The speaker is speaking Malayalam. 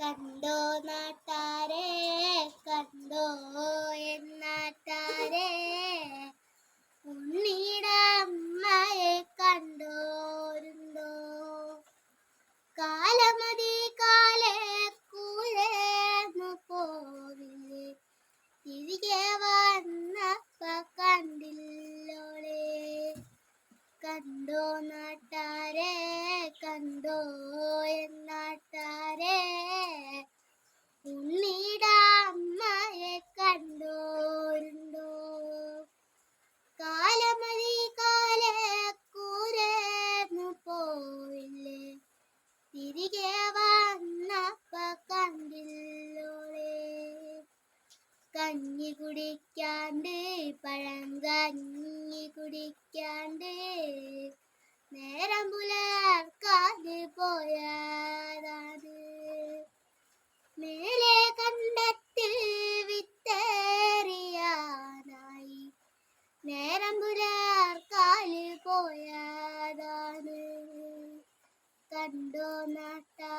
കണ്ടോ നാട്ടാരെ കണ്ടോ എന്നാട്ടാരെ ഉണ്ണിയുടെ അമ്മയെ കണ്ടോരുണ്ടോ? കാലമതി കാലേ കൂഴേന്നു പോവില്ലേ? തിരികെ വന്നപ്പ കണ്ടില്ലോളെ? കണ്ടോ നാട്ടാരെ കണ്ടോ തിരികെ വന്നപ്പ കണ്ടില്ലോളെ. കഞ്ഞി കുടിക്കാണ്ട് പഴം കഞ്ഞി കുടിക്കാണ്ട് നേരം പുലർക്കാതെ പോയതാണ് കണ്ടോ നാട്ടാരെ